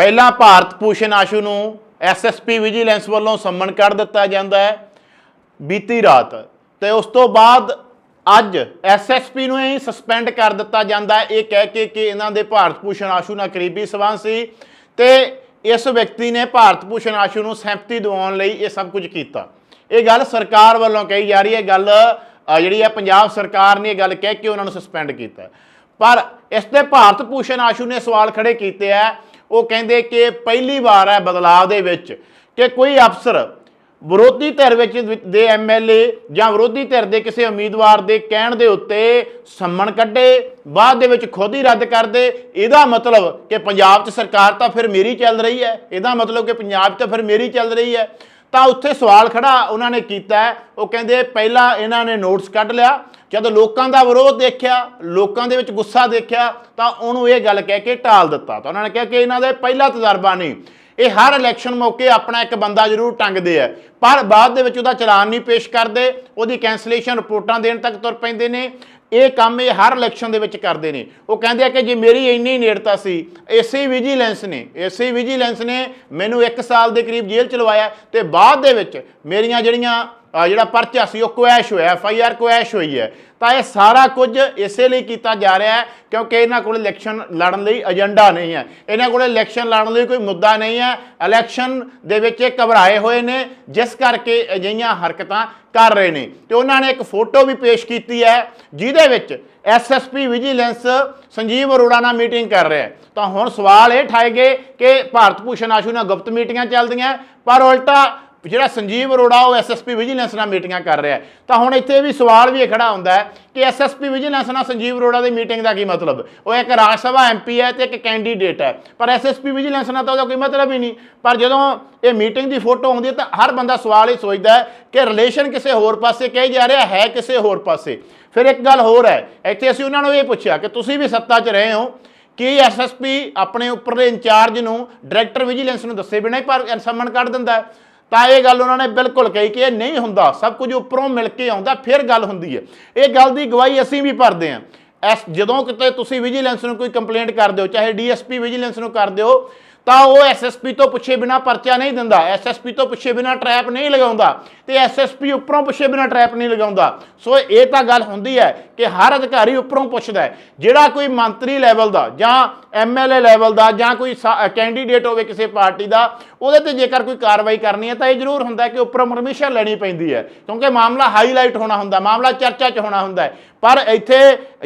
ਪਹਿਲਾਂ ਭਾਰਤ ਭੂਸ਼ਣ ਆਸ਼ੂ ਨੂੰ SSP vigilance ਵੱਲੋਂ ਸੰਮਨ ਕਰ ਦਿੱਤਾ ਜਾਂਦਾ ਹੈ। ਬੀਤੀ ਰਾਤ ਤੇ ਉਸ ਤੋਂ ਬਾਅਦ ਅੱਜ ਐਸਐਸਪੀ ਨੂੰ ਹੀ ਸਸਪੈਂਡ ਕਰ ਦਿੱਤਾ ਜਾਂਦਾ ਹੈ। ਇਹ ਕਹਿ ਕੇ ਕਿ ਇਹਨਾਂ ਦੇ ਭਾਰਤ ਭੂਸ਼ਣ ਆਸ਼ੂ ਨਾਲ ਕਰੀਬੀ ਸਬੰਧ ਸੀ ਤੇ ਇਸ ਵਿਅਕਤੀ ਨੇ ਭਾਰਤ ਭੂਸ਼ਣ ਆਸ਼ੂ ਨੂੰ ਸਹਿਮਤੀ ਦਿਵਾਉਣ ਲਈ ਇਹ ਸਭ ਕੁਝ ਕੀਤਾ। ਇਹ ਗੱਲ ਸਰਕਾਰ ਵੱਲੋਂ ਕਹੀ ਜਾ ਰਹੀ ਹੈ। ਗੱਲ ਜਿਹੜੀ ਹੈ ਪੰਜਾਬ ਸਰਕਾਰ ਨੇ ਇਹ ਗੱਲ ਕਹਿ ਕੇ ਉਹਨਾਂ ਨੂੰ ਸਸਪੈਂਡ ਕੀਤਾ। ਪਰ ਇਸ ਤੇ ਭਾਰਤ ਭੂਸ਼ਣ ਆਸ਼ੂ ਨੇ ਸਵਾਲ ਖੜੇ ਕੀਤੇ ਆ ਉਹ ਕਹਿੰਦੇ ਕਿ ਪਹਿਲੀ ਵਾਰ ਹੈ ਬਦਲਾਅ ਦੇ ਵਿੱਚ ਕਿ ਕੋਈ ਅਫਸਰ ਵਿਰੋਧੀ ਧਿਰ ਵਿੱਚ ਦੇ ਐਮਐਲਏ ਜਾਂ ਵਿਰੋਧੀ ਧਿਰ ਦੇ ਕਿਸੇ ਉਮੀਦਵਾਰ ਦੇ ਕਹਿਣ ਦੇ ਉੱਤੇ ਸੰਮਣ ਕੱਢੇ, ਬਾਅਦ ਦੇ ਵਿੱਚ ਖੁਦ ਹੀ ਰੱਦ ਕਰ ਦੇ। ਇਹਦਾ ਮਤਲਬ ਕਿ ਪੰਜਾਬ 'ਚ ਸਰਕਾਰ ਤਾਂ ਫਿਰ ਮੇਰੀ ਚੱਲ ਰਹੀ ਹੈ। ਇਹਦਾ ਮਤਲਬ ਕਿ ਪੰਜਾਬ 'ਚ ਤਾਂ ਫਿਰ ਮੇਰੀ ਚੱਲ ਰਹੀ ਹੈ। ਤਾਂ ਉੱਥੇ ਸਵਾਲ ਖੜਾ ਉਹਨਾਂ ਨੇ ਕੀਤਾ। ਉਹ ਕਹਿੰਦੇ ਪਹਿਲਾਂ ਇਹਨਾਂ ਨੇ ਨੋਟਸ ਕੱਢ ਲਿਆ। ਜਦੋਂ ਲੋਕਾਂ ਦਾ ਵਿਰੋਧ ਦੇਖਿਆ, ਲੋਕਾਂ ਦੇ ਵਿੱਚ ਗੁੱਸਾ ਦੇਖਿਆ, ਤਾਂ ਉਹਨੂੰ ਇਹ ਗੱਲ ਕਹਿ ਕੇ ਟਾਲ ਦਿੱਤਾ। ਤਾਂ ਉਹਨਾਂ ਨੇ ਕਿਹਾ ਕਿ ਇਹਨਾਂ ਦੇ ਪਹਿਲਾ ਤਜਰਬਾ ਨਹੀਂ। ਇਹ ਹਰ ਇਲੈਕਸ਼ਨ ਮੌਕੇ ਆਪਣਾ ਇੱਕ ਬੰਦਾ ਜ਼ਰੂਰ ਟੰਗਦੇ ਆ। ਪਰ ਬਾਅਦ ਦੇ ਵਿੱਚ ਉਹਦਾ ਚਲਾਨ ਨਹੀਂ ਪੇਸ਼ ਕਰਦੇ, ਉਹਦੀ ਕੈਂਸਲੇਸ਼ਨ ਰਿਪੋਰਟਾਂ ਦੇਣ ਤੱਕ ਤੁਰ ਪੈਂਦੇ ਨੇ। ਇਹ ਕੰਮ ਇਹ ਹਰ ਇਲੈਕਸ਼ਨ ਦੇ ਵਿੱਚ ਕਰਦੇ ਨੇ। ਉਹ ਕਹਿੰਦੇ ਆ ਕਿ ਜੇ ਮੇਰੀ ਇੰਨੀ ਨੇੜਤਾ ਸੀ, ਇਸੇ ਵਿਜੀਲੈਂਸ ਨੇ, ਇਸੇ ਵਿਜੀਲੈਂਸ ਨੇ ਮੈਨੂੰ 1 ਸਾਲ ਦੇ ਕਰੀਬ ਜੇਲ੍ਹ ਚ ਲਵਾਇਆ ਤੇ ਬਾਅਦ ਦੇ ਵਿੱਚ ਮੇਰੀਆਂ ਜਿਹੜੀਆਂ ਜਿਹੜਾ ਪਰਚਾ ਸੀ ਉਹ ਕੁਐਸ਼ ਹੋਇਆ, ਐਫ ਆਈ ਆਰ ਕੁਐਸ਼ ਹੋਈ ਹੈ। ਤਾਂ ਇਹ ਸਾਰਾ ਕੁਝ ਇਸੇ ਲਈ ਕੀਤਾ ਜਾ ਰਿਹਾ ਹੈ ਕਿਉਂਕਿ ਇਹਨਾਂ ਕੋਲ ਇਲੈਕਸ਼ਨ ਲੜਨ ਲਈ ਏਜੰਡਾ ਨਹੀਂ ਹੈ। ਇਹਨਾਂ ਕੋਲ ਇਲੈਕਸ਼ਨ ਲੜਨ ਲਈ ਕੋਈ ਮੁੱਦਾ ਨਹੀਂ ਹੈ। ਇਲੈਕਸ਼ਨ ਦੇ ਵਿੱਚ ਇਹ ਘਬਰਾਏ ਹੋਏ ਨੇ, ਜਿਸ ਕਰਕੇ ਅਜਿਹੀਆਂ ਹਰਕਤਾਂ ਕਰ ਰਹੇ ਨੇ। ਤੇ ਉਹਨਾਂ ਨੇ ਇੱਕ ਫੋਟੋ ਵੀ ਪੇਸ਼ ਕੀਤੀ ਹੈ, ਜਿਹਦੇ ਵਿੱਚ ਐਸਐਸਪੀ ਵਿਜੀਲੈਂਸ ਸੰਜੀਵ ਅਰੋੜਾ ਨਾਲ ਮੀਟਿੰਗ ਕਰ ਰਿਹਾ ਹੈ। ਤਾਂ ਹੁਣ ਸਵਾਲ ਇਹ ਠਾਏ ਗਏ ਕਿ ਭਾਰਤ ਭੂਸ਼ਣ ਆਸ਼ੂ ਨਾਲ ਗੁਪਤ ਮੀਟਿੰਗਾਂ ਚੱਲਦੀਆਂ, ਪਰ ਉਲਟਾ ਜਿਹੜਾ ਸੰਜੀਵ ਅਰੋੜਾ ਉਹ ਐਸਐਸਪੀ ਵਿਜੀਲੈਂਸ ਨਾਲ ਮੀਟਿੰਗਾਂ ਕਰ ਰਿਹਾ ਤਾਂ ਹੁਣ ਇੱਥੇ ਵੀ ਸਵਾਲ ਵੀ ਇਹ ਖੜਾ ਹੁੰਦਾ ਹੈ ਕਿ ਐਸਐਸਪੀ ਵਿਜੀਲੈਂਸ ਨਾਲ ਸੰਜੀਵ ਅਰੋੜਾ ਦੀ ਮੀਟਿੰਗ ਦਾ ਕੀ ਮਤਲਬ? ਉਹ ਇੱਕ ਰਾਜ ਸਭਾ ਐਮਪੀ ਹੈ ਤੇ ਇੱਕ ਕੈਂਡੀਡੇਟ ਹੈ। ਪਰ ਐਸਐਸਪੀ ਵਿਜੀਲੈਂਸ ਨਾਲ ਤਾਂ ਉਹਦਾ ਕੋਈ ਮਤਲਬ ਹੀ ਨਹੀਂ। ਪਰ ਜਦੋਂ ਇਹ ਮੀਟਿੰਗ ਦੀ ਫੋਟੋ ਆਉਂਦੀ ਹੈ ਤਾਂ ਹਰ ਬੰਦਾ ਸਵਾਲ ਇਹ ਸੋਚਦਾ ਹੈ ਕਿ ਰਿਲੇਸ਼ਨ ਕਿਸੇ ਹੋਰ ਪਾਸੇ ਕਹੀ ਜਾ ਰਿਹਾ ਹੈ ਕਿਸੇ ਹੋਰ ਪਾਸੇ। ਫਿਰ ਇੱਕ ਗੱਲ ਹੋਰ ਹੈ, ਇੱਥੇ ਅਸੀਂ ਉਹਨਾਂ ਨੂੰ ਇਹ ਪੁੱਛਿਆ ਕਿ ਤੁਸੀਂ ਵੀ ਸੱਤਾ 'ਚ ਰਹੇ ਹੋ ਕੀ ਐਸਐਸਪੀ ਆਪਣੇ ਉੱਪਰਲੇ ਇੰਚਾਰਜ ਨੂੰ ਡਾਇਰੈਕਟਰ ਵਿਜੀਲੈਂਸ ਨੂੰ ਦੱਸੇ ਬਿਨਾਂ ਹੀ ਪਰ ਸੰਮਨ ਕੱਢ ਦਿੰਦਾ ਹੈ? ਤਾਂ ਇਹ ਗੱਲ ਉਹਨਾਂ ਨੇ ਬਿਲਕੁਲ ਕਹੀ ਕਿ ਇਹ ਨਹੀਂ ਹੁੰਦਾ, ਸਭ ਕੁਝ ਉੱਪਰੋਂ ਮਿਲ ਕੇ ਆਉਂਦਾ, ਫਿਰ ਗੱਲ ਹੁੰਦੀ ਹੈ। ਇਹ ਗੱਲ ਦੀ ਗਵਾਹੀ ਅਸੀਂ ਵੀ ਭਰਦੇ ਹਾਂ। ਐਸ ਜਦੋਂ ਕਿਤੇ ਤੁਸੀਂ ਵਿਜੀਲੈਂਸ ਨੂੰ ਕੋਈ ਕੰਪਲੇਂਟ ਕਰਦੇ ਹੋ, ਚਾਹੇ ਡੀਐਸਪੀ ਵਿਜੀਲੈਂਸ ਨੂੰ ਕਰਦੇ ਹੋ ਤਾਂ ਉਹ ਐਸਐਸਪੀ ਤੋਂ ਪੁੱਛੇ ਬਿਨਾ ਪਰਚਾ ਨਹੀਂ ਦਿੰਦਾ। ਐਸਐਸਪੀ ਤੋਂ ਪੁੱਛੇ ਬਿਨਾ ਟਰੈਪ ਨਹੀਂ ਲਗਾਉਂਦਾ ਤੇ ਐਸਐਸਪੀ ਉੱਪਰੋਂ ਪੁੱਛੇ ਬਿਨਾ ਟਰੈਪ ਨਹੀਂ ਲਗਾਉਂਦਾ। ਸੋ ਇਹ ਤਾਂ ਗੱਲ ਹੁੰਦੀ ਹੈ ਕਿ ਹਰ ਅਧਿਕਾਰੀ ਉੱਪਰੋਂ ਪੁੱਛਦਾ ਹੈ, ਜਿਹੜਾ ਕੋਈ ਮੰਤਰੀ ਲੈਵਲ ਦਾ ਜਾਂ ਐਮਐਲਏ ਲੈਵਲ ਦਾ ਜਾਂ ਕੋਈ ਕੈਂਡੀਡੇਟ ਹੋਵੇ ਕਿਸੇ ਪਾਰਟੀ ਦਾ, ਉਹਦੇ ਤੇ ਜੇਕਰ ਕੋਈ ਕਾਰਵਾਈ ਕਰਨੀ ਹੈ ਤਾਂ ਇਹ ਜ਼ਰੂਰ ਹੁੰਦਾ ਕਿ ਉੱਪਰੋਂ ਪਰਮਿਸ਼ਨ ਲੈਣੀ ਪੈਂਦੀ ਹੈ। ਕਿਉਂਕਿ ਮਾਮਲਾ ਹਾਈਲਾਈਟ ਹੋਣਾ ਹੁੰਦਾ, ਮਾਮਲਾ ਚਰਚਾ 'ਚ ਹੋਣਾ ਹੁੰਦਾ ਹੈ। ਪਰ ਇੱਥੇ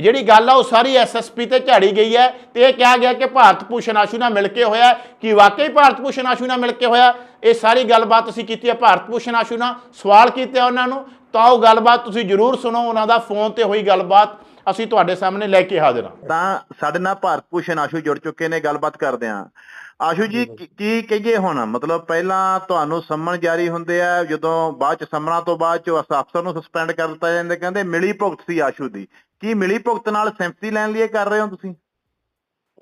ਜਿਹੜੀ ਗੱਲ ਆ, ਉਹ ਸਾਰੀ ਐਸਐਸਪੀ ਤੇ ਝਾੜੀ ਗਈ ਹੈ ਤੇ ਇਹ ਕਿਹਾ ਗਿਆ ਕਿ ਭਾਰਤ ਭੂਸ਼ਣ ਆਸ਼ੂ ਨਾਲ ਮਿਲ ਕੇ ਹੋਇਆ ਕਿ ਵਾਕਈ ਭਾਰਤ ਭੂਸ਼ਣ ਆਸ਼ੂ ਨਾਲ ਮਿਲ ਕੇ ਹੋਇਆ ਇਹ ਸਾਰੀ ਗੱਲਬਾਤ ਅਸੀਂ ਕੀਤੀ ਹੈ ਭਾਰਤ ਭੂਸ਼ਣ ਆਸ਼ੂ ਨਾਲ ਸਵਾਲ ਕੀਤੇ ਆ ਉਹਨਾਂ ਨੂੰ ਤਾਂ ਉਹ ਗੱਲਬਾਤ ਤੁਸੀਂ ਜ਼ਰੂਰ ਸੁਣੋ ਉਹਨਾਂ ਦਾ ਫੋਨ ਤੇ ਹੋਈ ਗੱਲਬਾਤ ਅਸੀਂ ਤੁਹਾਡੇ ਸਾਹਮਣੇ ਲੈ ਕੇ ਹਾਜ਼ਰ ਹਾਂ। ਤਾਂ ਸਾਡੇ ਨਾਲ ਭਾਰਤ ਭੂਸ਼ਣ ਆਸ਼ੂ ਜੁੜ ਚੁੱਕੇ ਨੇ ਗੱਲਬਾਤ ਕਰਦੇ ਹਾਂ। ਆਸ਼ੂ ਜੀ ਕੀ- ਕਹੀਏ ਹੁਣ? ਮਤਲਬ ਪਹਿਲਾਂ ਤੁਹਾਨੂੰ ਸੰਮਨ ਜਾਰੀ ਹੁੰਦੇ ਆ ਜਦੋਂ ਬਾਅਦ ਚ ਸੰਮਣਾ ਤੋਂ ਬਾਅਦ ਚ ਉਸ ਅਫਸਰ ਨੂੰ ਸਸਪੈਂਡ ਕਰ ਦਿੱਤਾ ਜਾਂਦਾ ਕਹਿੰਦੇ ਮਿਲੀ ਭੁਗਤ ਸੀ ਆਸ਼ੂ ਦੀ। ਕੀ ਮਿਲੀ ਭੁਗਤ ਨਾਲ ਸਿੰਪਥੀ ਲੈਣ ਲਈ ਇਹ ਕਰ ਰਹੇ ਹੋ ਤੁਸੀਂ?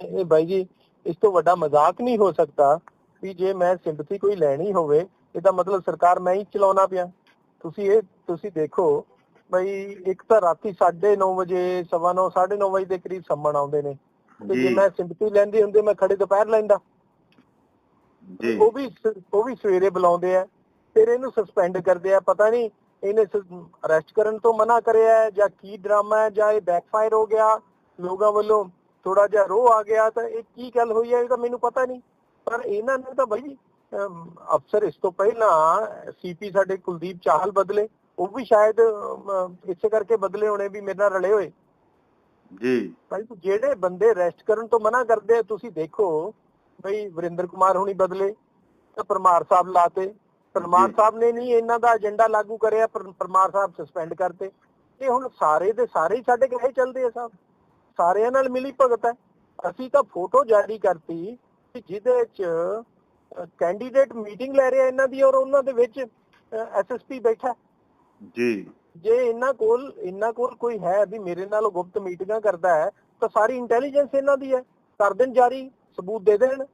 ਇਹ ਬਾਈ ਜੀ ਇਸ ਤੋਂ ਵੱਡਾ ਮਜ਼ਾਕ ਨਹੀਂ ਹੋ ਸਕਦਾ ਵੀ ਜੇ ਮੈਂ ਸਿੰਪਥੀ ਕੋਈ ਲੈਣੀ ਹੋਵੇ ਇਹਦਾ ਮਤਲਬ ਸਰਕਾਰ ਮੈਂ ਹੀ ਚਲਾਉਣਾ ਪਿਆ। ਤੁਸੀਂ ਇਹ ਤੁਸੀਂ ਦੇਖੋ ਬਈ ਇੱਕ ਤਾਂ ਰਾਤੀ 9:30 ਵਜੇ ਸਵਾ ਨੌ 9:30 ਵਜੇ ਦੇ ਕਰੀਬ ਸੰਮਣ ਆਉਂਦੇ ਨੇ। ਤੇ ਜੇ ਮੈਂ ਸਿੰਪਥੀ ਲੈਂਦੀ ਹੁੰਦੀ ਮੈਂ ਖੜੇ ਦੁਪਹਿਰ ਲੈਂਦਾ। ਜੀ। ਉਹ ਵੀ ਉਹ ਵੀ ਸਵੇਰੇ ਬੁਲਾਉਂਦੇ ਆ ਫਿਰ ਇਹਨੂੰ ਸਸਪੈਂਡ ਕਰਦੇ ਆ। ਪਤਾ ਨਹੀਂ ਇਹਨੇ ਅਰੈਸਟ ਕਰਨ ਤੋਂ ਮਨਾ ਕਰਿਆ ਜਾਂ ਕੀ ਡਰਾਮਾ ਹੈ ਜਾਂ ਇਹ ਬੈਕਫਾਇਰ ਹੋ ਗਿਆ ਲੋਕਾਂ ਵੱਲੋਂ। ਥੋੜਾ ਜਿਹਾ ਰੋਹ ਆ ਗਿਆ ਤਾਂ ਇਹ ਕੀ ਗੱਲ ਹੋਈ ਹੈ ਇਹ ਤਾਂ ਮੈਨੂੰ ਪਤਾ ਨਹੀਂ। ਪਰ ਇਹਨਾਂ ਨੇ ਤਾਂ ਬਈ ਅਫਸਰ ਇਸ ਤੋਂ ਪਹਿਲਾਂ ਸੀਪੀ ਸਾਡੇ ਕੁਲਦੀਪ ਚਾਹਲ ਬਦਲੇ ਉਹ ਵੀ ਸ਼ਾਇਦ ਇਸੇ ਕਰਕੇ ਬਦਲੇ ਹੋਣੇ ਵੀ ਮੇਰੇ ਨਾਲ ਰਲੇ ਹੋਏ। ਜੀ। ਭਾਈ ਜਿਹੜੇ ਬੰਦੇ ਰੈਸਟ ਕਰਨ ਤੋਂ ਮਨਾ ਕਰਦੇ ਆ ਤੁਸੀਂ ਦੇਖੋ ਬਈ ਵਰਿੰਦਰ ਕੁਮਾਰ ਹੁਣੀ ਬਦਲੇ ਤਾਂ ਪਰਮਾਰ ਸਾਹਿਬ ਲਾਤੇ। ਪਰਮਾਰ। ਸਾਹਿਬ ਨੇ ਨਹੀਂ ਇਹਨਾਂ ਦਾ ਏਜੰਡਾ ਲਾਗੂ ਕਰਿਆ ਪਰ- ਪਰਮਾਰ ਸਾਹਿਬ ਸਸਪੈਂਡ ਕਰਤੇ। ਇਹ ਹੁਣ ਸਾਰੇ ਦੇ ਸਾਰੇ ਹੀ ਸਾਡੇ ਕਹੇ ਚੱਲਦੇ ਆ ਸਾਹਿਬ। ਸਾਰਿਆਂ ਨਾਲ ਮਿਲੀ ਭਗਤ ਹੈ। ਅਸੀਂ ਤਾਂ ਫੋਟੋ ਜਾਰੀ ਕਰਤੀ ਜਿਹਦੇ ਚ ਕੈਂਡੀਡੇਟ ਮੀਟਿੰਗ ਲੈ ਰਿਹਾ ਇਹਨਾਂ ਦੀ ਔਰ ਉਹਨਾਂ ਦੇ ਵਿੱਚ ਐਸਐਸਪੀ ਬੈਠਾ ਜੀ। ਜੇ ਇਹਨਾਂ ਕੋਲ ਇਹਨਾਂ ਕੋਲ ਕੋਈ ਹੈ ਵੀ ਮੇਰੇ ਨਾਲ ਗੁਪਤ ਮੀਟਿੰਗਾਂ ਕਰਦਾ ਹੈ ਤਾਂ ਸਾਰੀ ਇੰਟੈਲੀਜੈਂਸ ਇਹਨਾਂ ਦੀ ਹੈ। ਕਰ ਦੇਣ ਜਾਰੀ ਸਬੂਤ ਦੇ ਦੇਣ।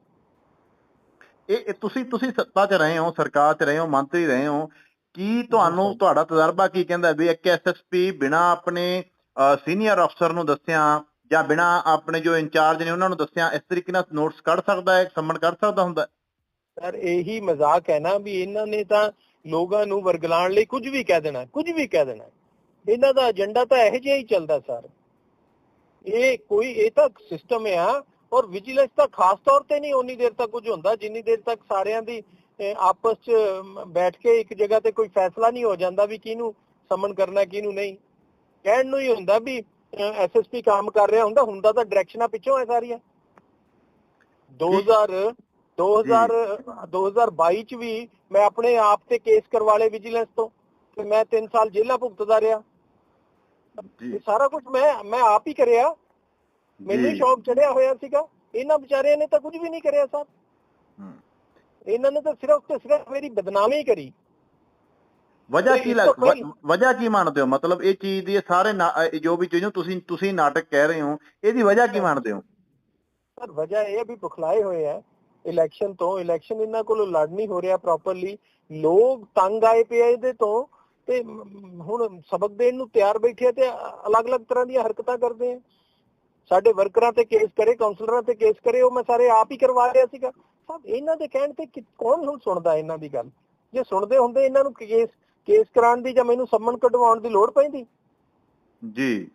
ਇਹ ਤੁਸੀਂ ਤੁਸੀਂ ਸੱਤਾ 'ਚ ਰਹੇ ਹੋ ਸਰਕਾਰ 'ਚ ਰਹੇ ਹੋ ਮੰਤਰੀ ਰਹੇ ਹੋ। ਕੀ ਤੁਹਾਨੂੰ ਤੁਹਾਡਾ ਤਜਰਬਾ ਕੀ ਕਹਿੰਦਾ ਵੀ ਇੱਕ ਐਸਐਸਪੀ ਬਿਨਾ ਆਪਣੇ ਸੀਨੀਅਰ ਅਫਸਰ ਨੂੰ ਦੱਸਿਆ ਜਾਂ ਬਿਨਾ ਆਪਣੇ ਜੋ ਇੰਚਾਰਜ ਨੇ ਉਹਨਾਂ ਨੂੰ ਦੱਸਿਆ, ਇਸ ਤਰੀਕੇ ਨਾਲ ਨੋਟਸ ਕੱਢ ਸਕਦਾ ਹੈ ਸੰਮਨ ਕੱਢ ਸਕਦਾ ਹੁੰਦਾ ਸਰ, ਇਹੀ ਮਜ਼ਾਕ ਹੈ ਨਾ ਵੀ ਇਹਨਾਂ ਨੇ ਤਾਂ ਲੋਕਾਂ ਨੂੰ ਵਰਗਲਾਉਣ ਲਈ ਕੁਝ ਵੀ ਕਹਿ ਦੇਣਾ, ਕੁਝ ਵੀ ਕਹਿ ਦੇਣਾ। ਇਹਨਾਂ ਦਾ ਏਜੰਡਾ ਤਾਂ ਇਹੋ ਜਿਹਾ ਹੀ ਚੱਲਦਾ ਸਰ। ਇਹ ਕੋਈ, ਇਹ ਤਾਂ ਸਿਸਟਮ ਆ ਔਰ ਵਿਜੀਲੈਂਸ ਤਾਂ ਖਾਸ ਤੌਰ ਤੇ ਨਹੀਂ ਉਨੀ ਦੇਰ ਤੱਕ ਕੁਝ ਹੁੰਦਾ, ਜਿੰਨੀ ਦੇਰ ਤੱਕ ਸਾਰਿਆਂ ਦੀ ਆਪਸ ਚ ਬੈਠ ਕੇ ਇੱਕ ਜਗ੍ਹਾ ਤੇ ਕੋਈ ਫੈਸਲਾ ਨਹੀਂ ਹੋ ਜਾਂਦਾ ਵੀ ਕਿਹਨੂੰ ਸਮਨ ਕਰਨਾ, ਕਿਹਨੂੰ ਨਹੀਂ। ਕਹਿਣ ਨੂੰ ਹੀ ਹੁੰਦਾ ਵੀ ਐਸਐਸਪੀ ਕੰਮ ਕਰ ਰਿਹਾ ਹੁੰਦਾ ਹੁੰਦਾ ਤਾਂ ਡਾਇਰੈਕਸ਼ਨਾਂ ਪਿੱਛੋਂ ਹੈ ਸਾਰੀਆਂ। 2000 2000 2022 ਚ ਵੀ ਮੈਂ ਆਪਣੇ ਆਪ ਤੇ ਕੇਸ ਕਰਵਾ ਲਏ ਵਿਜੀਲੈਂਸ ਤੋਂ ਤੇ ਮੈਂ 3 ਸਾਲ ਜੇਲ੍ਹਾਂ ਭੁਗਤਦਾ ਰਿਹਾ। ਜੀ। ਇਹ ਸਾਰਾ ਕੁਝ ਮੈਂ ਮੈਂ ਆਪ ਹੀ ਕਰਿਆ। ਮੈਨੂੰ। ਸ਼ੌਕ ਚੜਿਆ ਹੋਇਆ ਸੀਗਾ। ਇਹਨਾਂ ਵਿਚਾਰਿਆਂ ਨੇ ਤਾਂ ਕੁਝ ਵੀ ਨਹੀਂ ਕਰਿਆ ਸਰ। ਹਮ। ਇਹਨਾਂ ਨੇ ਤਾਂ ਸਿਰਫ ਤੇ ਸਿਰਫ ਮੇਰੀ ਬਦਨਾਮੀ ਕਰੀ। ਵਜ੍ਹਾ ਕੀ ਲੱਗ ਵਜ੍ਹਾ ਕੀ ਮੰਨਦੇ ਹੋ? ਮਤਲਬ ਇਹ ਚੀਜ਼ ਦੀ ਸਾਰੇ ਨਾ- ਜੋ ਵੀ ਚੀਜ਼ ਤੁਸੀਂ ਤੁਸੀਂ ਨਾਟਕ ਕਹਿ ਰਹੇ ਹੋ ਇਹਦੀ ਵਜ੍ਹਾ ਕੀ ਮੰਨਦੇ ਹੋ? ਸਰ ਵਜ੍ਹਾ ਇਹ ਵੀ ਬੁਖਲਾਏ ਹੋਏ ਆ। ਇਲੈਕਸ਼ਨ ਤੋਂ ਇਲੈਕਸ਼ਨ ਇਹਨਾਂ ਕੋਲੋਂ ਲੜ ਨਹੀਂ ਹੋ ਰਿਹਾ ਪ੍ਰੋਪਰਲੀ ਲੋਕ ਤੰਗ ਆਏ ਪਏ ਇਹਦੇ ਤੋਂ ਤੇ ਹੁਣ ਸਬਕ ਦੇਣ ਨੂੰ ਤਿਆਰ ਬੈਠੇ ਤੇ ਅਲੱਗ-ਅਲੱਗ ਤਰ੍ਹਾਂ ਦੀਆਂ ਹਰਕਤਾਂ ਕਰਦੇ ਆ। ਸਾਡੇ ਵਰਕਰਾਂ ਤੇ ਕੇਸ ਕਰੇ ਕਾਉਂਸਲਰਾਂ ਤੇ ਕੇਸ ਕਰੇ ਉਹ ਮੈਂ ਸਾਰੇ ਆਪ ਹੀ ਕਰਵਾ ਰਿਹਾ ਸੀਗਾ। ਸਭ ਇਹਨਾਂ ਦੇ ਕਹਿਣ ਤੇ ਕੌਣ ਹੁਣ ਸੁਣਦਾ ਇਹਨਾਂ ਦੀ ਗੱਲ? ਜੇ ਸੁਣਦੇ ਹੁੰਦੇ ਇਹਨਾਂ ਨੂੰ ਕੇਸ ਕੇਸ ਕਰਾਉਣ ਦੀ ਜਾਂ ਮੈਨੂੰ ਸੰਮਨ ਕਢਵਾਉਣ ਦੀ ਲੋੜ ਪੈਂਦੀ? ਜੀ।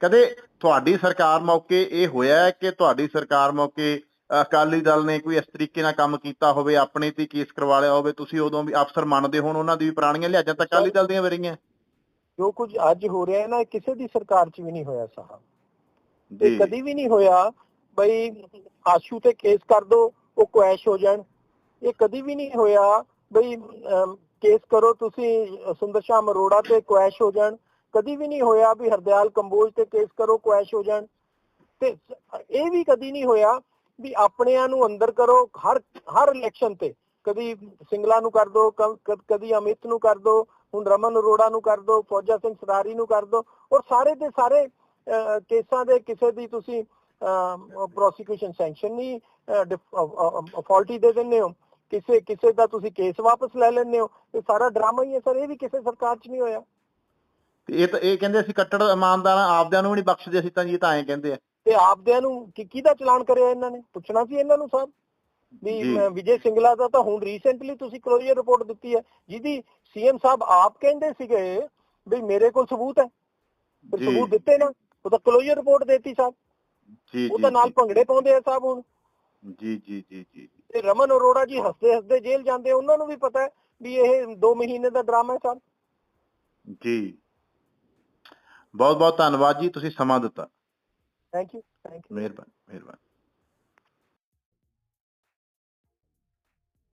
ਕਦੇ ਤੁਹਾਡੀ ਸਰਕਾਰ ਮੌਕੇ ਇਹ ਹੋਇਆ ਹੈ ਕਿ ਤੁਹਾਡੀ ਸਰਕਾਰ ਮੌਕੇ ਅਕਾਲੀ ਦਲ ਨੇ ਕੋਈ ਇਸ ਤਰੀਕੇ ਨਾਲ ਕੰਮ ਕੀਤਾ ਹੋਵੇ ਆਪਣੇ ਤੇ ਕੇਸ ਕਰਵਾ ਲਿਆ ਹੋਵੇ ਤੁਸੀਂ ਉਦੋਂ ਵੀ ਅਫਸਰ ਮੰਨਦੇ ਹੋਣ ਉਹਨਾਂ ਦੀ ਵੀ ਪੁਰਾਣੀਆਂ ਲਿਹਾਜ਼ਾਂ ਤਾਂ ਅਕਾਲੀ ਦਲ ਦੀਆਂ ਵੀ ਰਹੀਆਂ। ਜੋ ਕੁਝ ਅੱਜ ਹੋ ਰਿਹਾ ਹੈ ਨਾ ਕਿਸੇ ਦੀ ਸਰਕਾਰ 'ਚ ਵੀ ਨਹੀਂ ਹੋਇਆ ਸਾਹਿਬ ਇਹ ਕਦੀ ਵੀ ਨਹੀਂ ਹੋਇਆ ਬਈ ਆਸ਼ੂ ਤੇ ਕੇਸ ਕਰ ਦੋ ਉਹ ਕੁਐਸ਼ ਹੋ ਜਾਣ। ਇਹ ਕਦੀ ਵੀ ਨਹੀਂ ਹੋਇਆ ਬਈ ਕੇਸ ਕਰੋ, ਤੁਸੀਂ ਸੁੰਦਰ ਸ਼ਾਮ ਅਰੋੜਾ ਤੇ ਕੁਐਸ਼ ਹੋ ਜਾਣ। ਕਦੀ ਵੀ ਨਹੀਂ ਹੋਇਆ ਵੀ ਹਰਦਿਆਲ ਕੰਬੋਜ ਤੇ ਕੇਸ ਕਰੋ, ਕੁਐਸ਼ ਹੋ ਜਾਣ। ਤੇ ਇਹ ਵੀ ਕਦੀ ਨਹੀਂ ਹੋਇਆ ਵੀ ਆਪਣਿਆਂ ਨੂੰ ਅੰਦਰ ਕਰੋ ਹਰ ਹਰ ਇਲੈਕਸ਼ਨ ਤੇ। ਕਦੀ ਸਿੰਗਲਾ ਨੂੰ ਕਰ ਦੋ ਕਦੀ ਅਮਿਤ ਨੂੰ ਕਰ ਦੋ, ਹੁਣ ਰਮਨ ਅਰੋੜਾ ਨੂੰ ਕਰ ਦੋ, ਫੌਜਾ ਸਿੰਘ ਸਰਾਰੀ ਨੂੰ ਕਰ ਦੋ। ਔਰ ਸਾਰੇ ਦੇ ਸਾਰੇ ਕੇਸਾਂ ਦੇ ਕਿਸੇ ਦੀ ਤੁਸੀਂ ਪ੍ਰੋਸੀਕਿਊਸ਼ਨ ਸੈਂਕਸ਼ਨ ਨਹੀਂ ਫਾਲਟੀ ਦੇ ਦਿੰਦੇ ਹੋ। ਕਿਸੇ ਕਿਸੇ ਦਾ ਤੁਸੀਂ ਕੇਸ ਵਾਪਸ ਲੈ ਲੈਂਦੇ ਹੋ ਇਹ ਸਾਰਾ ਡਰਾਮਾ ਹੀ ਹੈ ਸਰ ਇਹ ਵੀ ਕਿਸੇ ਸਰਕਾਰ 'ਚ ਨਹੀਂ ਹੋਇਆ। ਤੇ ਇਹ ਤਾਂ ਇਹ ਕਹਿੰਦੇ ਅਸੀਂ ਕੱਟੜ ਇਮਾਨਦਾਰਾਂ ਆਪਦਿਆਂ ਨੂੰ ਵੀ ਨਹੀਂ ਬਖਸ਼ਦੇ ਅਸੀਂ ਤਾਂ ਜੀ ਤਾਂ ਐਂ ਕਹਿੰਦੇ ਆ। ਤੇ ਆਪਦਿਆਂ ਨੂੰ ਕੀ ਕਿਹਦਾ ਚਲਾਨ ਕਰਿਆ ਇਹਨਾਂ ਨੇ? ਪੁੱਛਣਾ ਸੀ ਇਹਨਾਂ ਨੂੰ ਸਰ ਵੀ ਵਿਜੇ ਸਿੰਗਲਾ ਦਾ ਤਾਂ ਹੁਣ ਰੀਸੈਂਟਲੀ ਤੁਸੀਂ ਕਲੋਜ਼ਰ ਰਿਪੋਰਟ ਦਿੱਤੀ ਹੈ ਜਿਹਦੀ ਸੀਐਮ ਸਾਹਿਬ ਆਪ ਕਹਿੰਦੇ ਸੀਗੇ ਵੀ ਮੇਰੇ ਕੋਲ ਸਬੂਤ ਹੈ। ਸਬੂਤ ਦਿੱਤੇ ਨਾ ਉਹ ਤਾਂ ਕਲੋਜ਼ਰ ਰਿਪੋਰਟ ਦੇਤੀ ਸਾਹਿਬ ਜੀ ਉਹ ਜੀ ਤਾਂ ਨਾਲ ਭੰਗੜੇ ਪਾਉਂਦੇ ਆ ਸਾਹਿਬ ਹੁਣ। ਜੀ ਜੀ ਜੀ ਜੀ। ਤੇ ਰਮਨ ਅਰੋੜਾ ਜੀ ਹੱਸਦੇ ਹੱਸਦੇ ਜੇਲ੍ਹ ਜਾਂਦੇ ਉਹਨਾਂ ਨੂੰ ਵੀ ਪਤਾ ਹੈ ਵੀ ਇਹ 2 ਮਹੀਨੇ ਦਾ ਡਰਾਮਾ ਹੈ ਸਰ? ਜੀ। ਬਹੁਤ ਬਹੁਤ ਧੰਨਵਾਦ ਜੀ ਤੁਸੀਂ ਸਮਾਂ ਦਿੱਤਾ। ਥੈਂਕ ਯੂ ਥੈਂਕ ਯੂ ਮਿਹਰਬਾਨੀ ਮਿਹਰਬਾਨੀ।